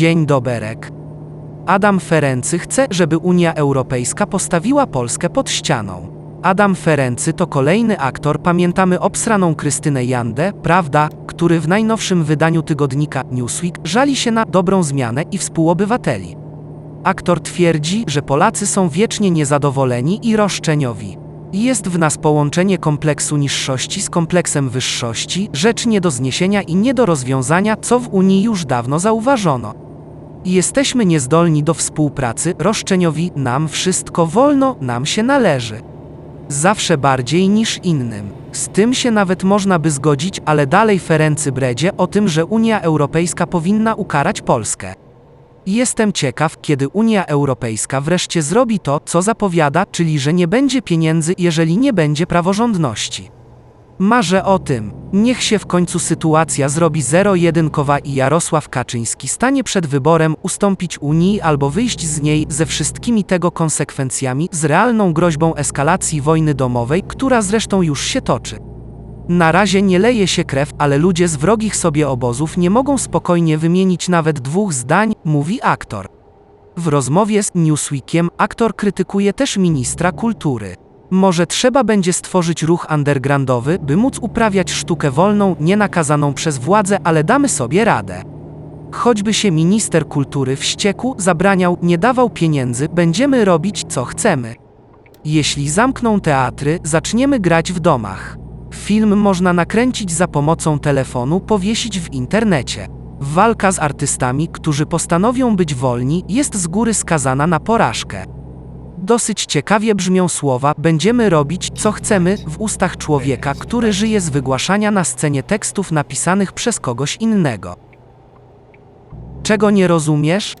Dzień doberek. Adam Ferency chce, żeby Unia Europejska postawiła Polskę pod ścianą. Adam Ferency to kolejny aktor, pamiętamy obsraną Krystynę Jandę, prawda, który w najnowszym wydaniu tygodnika Newsweek żali się na dobrą zmianę i współobywateli. Aktor twierdzi, że Polacy są wiecznie niezadowoleni i roszczeniowi. Jest w nas połączenie kompleksu niższości z kompleksem wyższości, rzecz nie do zniesienia i nie do rozwiązania, co w Unii już dawno zauważono. Jesteśmy niezdolni do współpracy, roszczeniowi, nam wszystko wolno, nam się należy. Zawsze bardziej niż innym. Z tym się nawet można by zgodzić, ale dalej Ferency bredzie o tym, że Unia Europejska powinna ukarać Polskę. Jestem ciekaw, kiedy Unia Europejska wreszcie zrobi to, co zapowiada, czyli że nie będzie pieniędzy, jeżeli nie będzie praworządności. Marzę o tym. Niech się w końcu sytuacja zrobi zero-jedynkowa i Jarosław Kaczyński stanie przed wyborem ustąpić Unii albo wyjść z niej ze wszystkimi tego konsekwencjami, z realną groźbą eskalacji wojny domowej, która zresztą już się toczy. Na razie nie leje się krew, ale ludzie z wrogich sobie obozów nie mogą spokojnie wymienić nawet dwóch zdań, mówi aktor. W rozmowie z Newsweekiem aktor krytykuje też ministra kultury. Może trzeba będzie stworzyć ruch undergroundowy, by móc uprawiać sztukę wolną, nienakazaną przez władzę, ale damy sobie radę. Choćby się minister kultury wściekł, zabraniał, nie dawał pieniędzy, będziemy robić co chcemy. Jeśli zamkną teatry, zaczniemy grać w domach. Film można nakręcić za pomocą telefonu, powiesić w internecie. Walka z artystami, którzy postanowią być wolni, jest z góry skazana na porażkę. Dosyć ciekawie brzmią słowa będziemy robić, co chcemy, w ustach człowieka, który żyje z wygłaszania na scenie tekstów napisanych przez kogoś innego. Czego nie rozumiesz?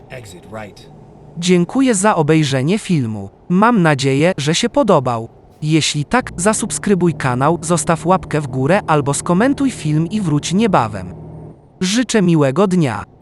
Dziękuję za obejrzenie filmu. Mam nadzieję, że się podobał. Jeśli tak, zasubskrybuj kanał, zostaw łapkę w górę albo skomentuj film i wróć niebawem. Życzę miłego dnia.